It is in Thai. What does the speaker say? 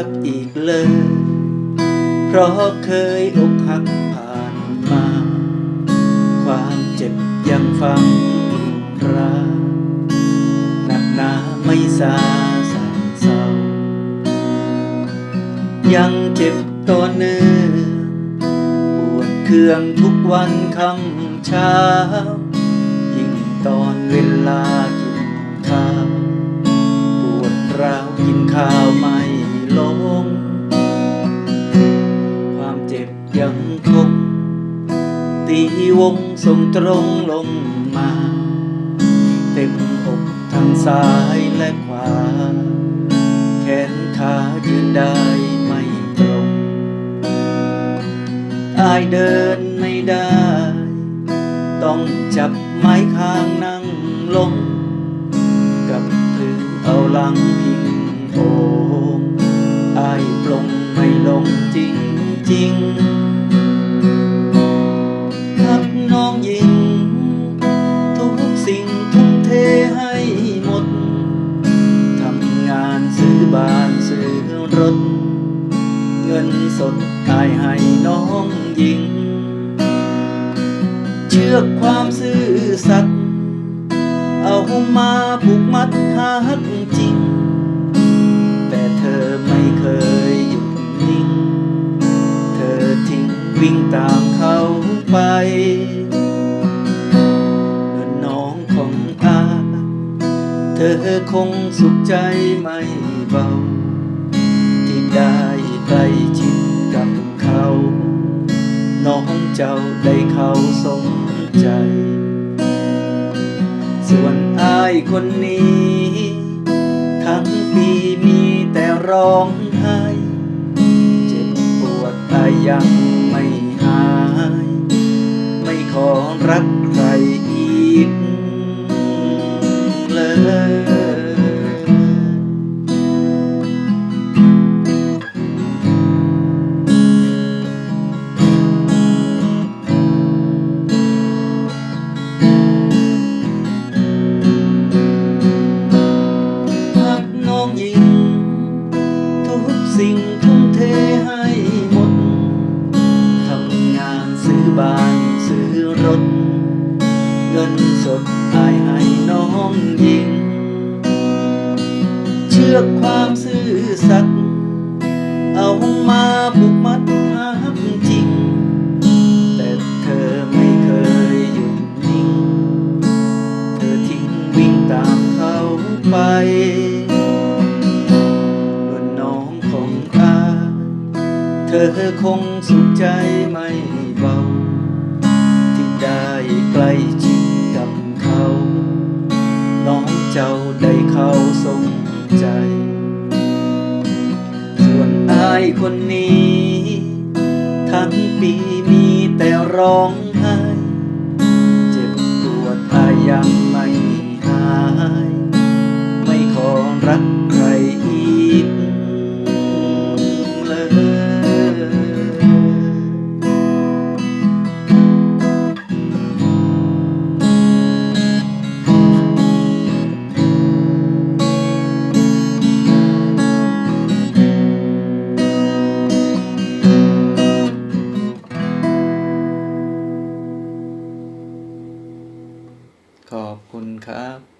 ักอีกเลย เพราะเคยอกหักผ่านมา ความเจ็บยังฝังราหนักหนาไม่สาสางเศร้า ยังเจ็บต่อเนื่อปวดเครื่องทุกวันคำเช้า วงทรงตรงลงมา เต็มอกทั้งซ้ายและขวา แขนขายืนได้ไม่ตรงอายเดินไม่ได้ ต้องจับไม้ข้างนั่งลง งินสดอายให้น้องยิง เชือกความซื่อสัตย์เอามาผูกมัดหักจริง แต่เธอไม่เคยหยุดนิ่ง เธอทิ้งวิ่งตามเขาไปเดินน้องของอาเธอคงสุขใจไม่เบา ที่ได้ใกล้ชิด น้องเจ้าได้เข้าสมใจ ส่วนอายคนนี้ ทั้งปีมีแต่ร้องไห้ เจ็บปวดอายยังไม่หาย ไม่ขอรัก สิ่งทุ่มเทให้หมด ทำงานซื้อบ้านซื้อรถ เงินสดอายให้น้องยิง เชือกความซื่อสัตย์เอามาผูกมัดหักจริง แต่เธอไม่เคยหยุดนิ่ง เธอทิ้งวิ่งตามเขาไป ธอคงสุขใจไม่เบา ที่ได้ใกล้ชิดกับเขา น้องเจ้าได้เข้าสมใจ ส่วนอายคนนี้ ทั้งปีมีแต่ร้อง ขอบคุณครับ